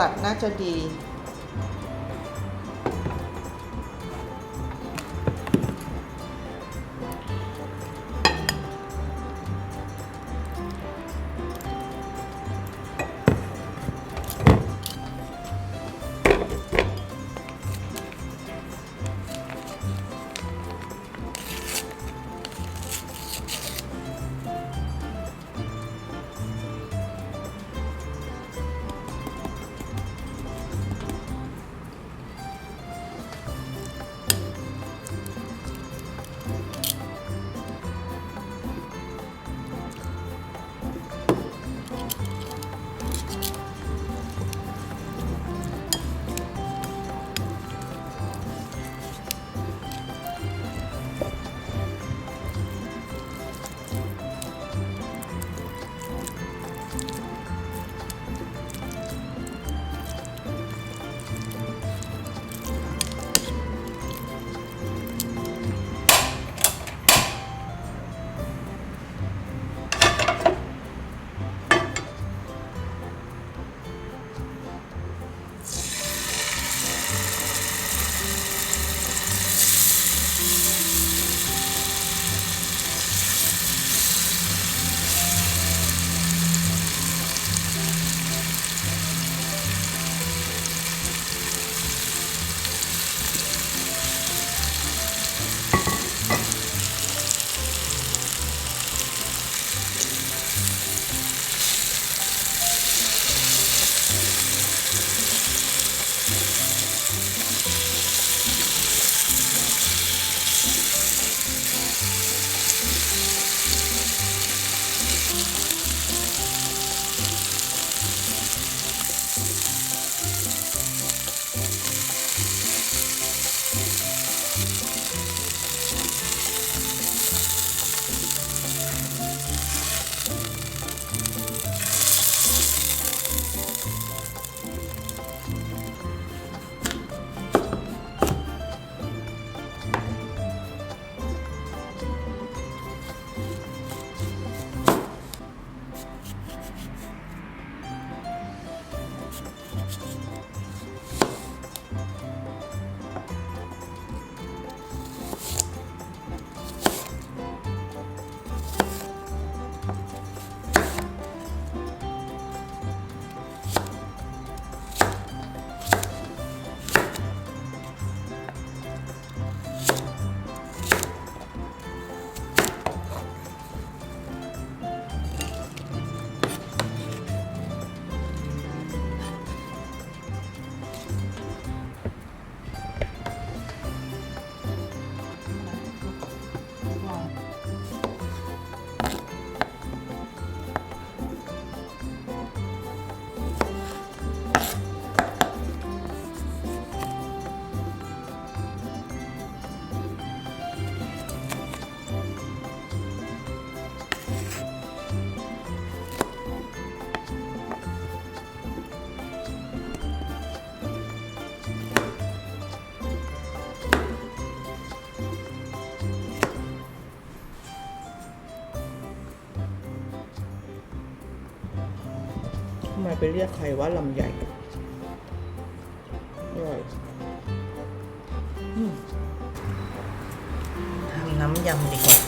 ลัดน่าจะดี ไปเรียกใครว่าลำใหญ่อร่อยอืมทำน้ำยำดีกว่า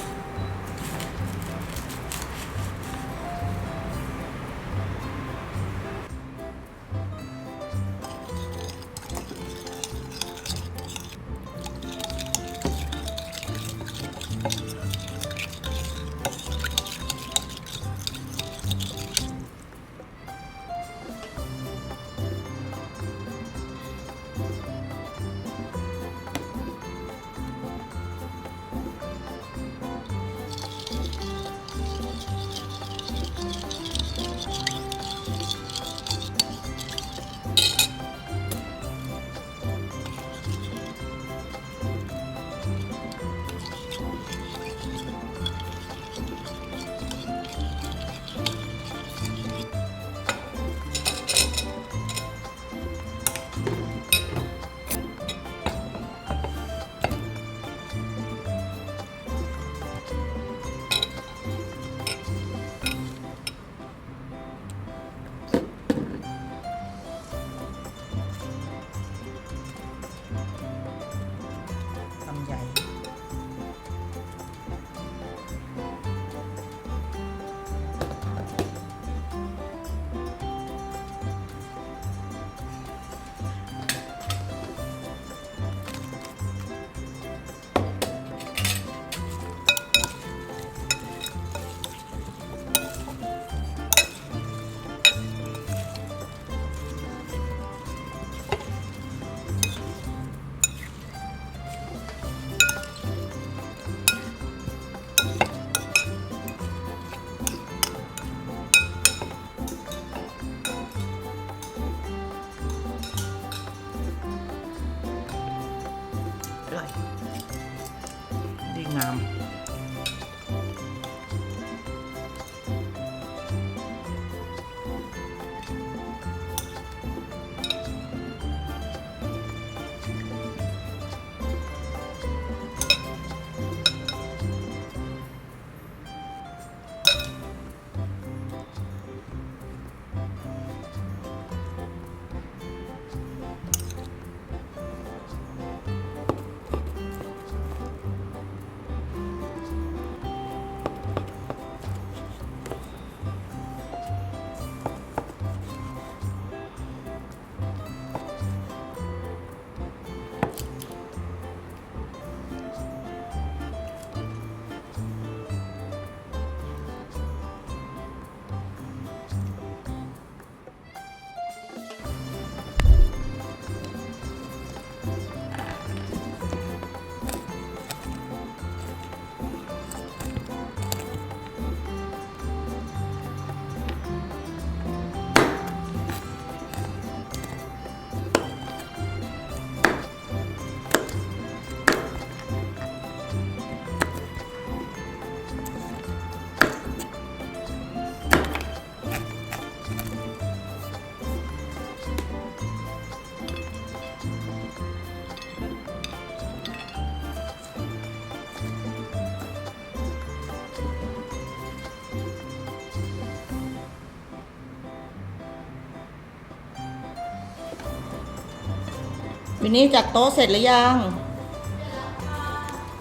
วินนี่จากโต๊ะเสร็จหรือยัง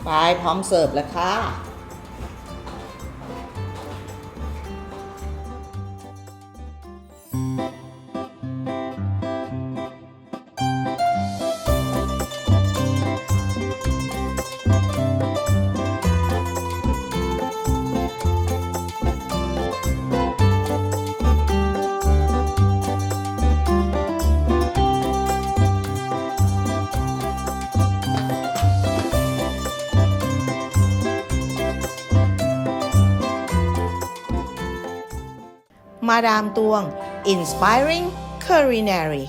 ไปพร้อมเสิร์ฟแล้วค่ะ มาดามตวง Inspiring Culinary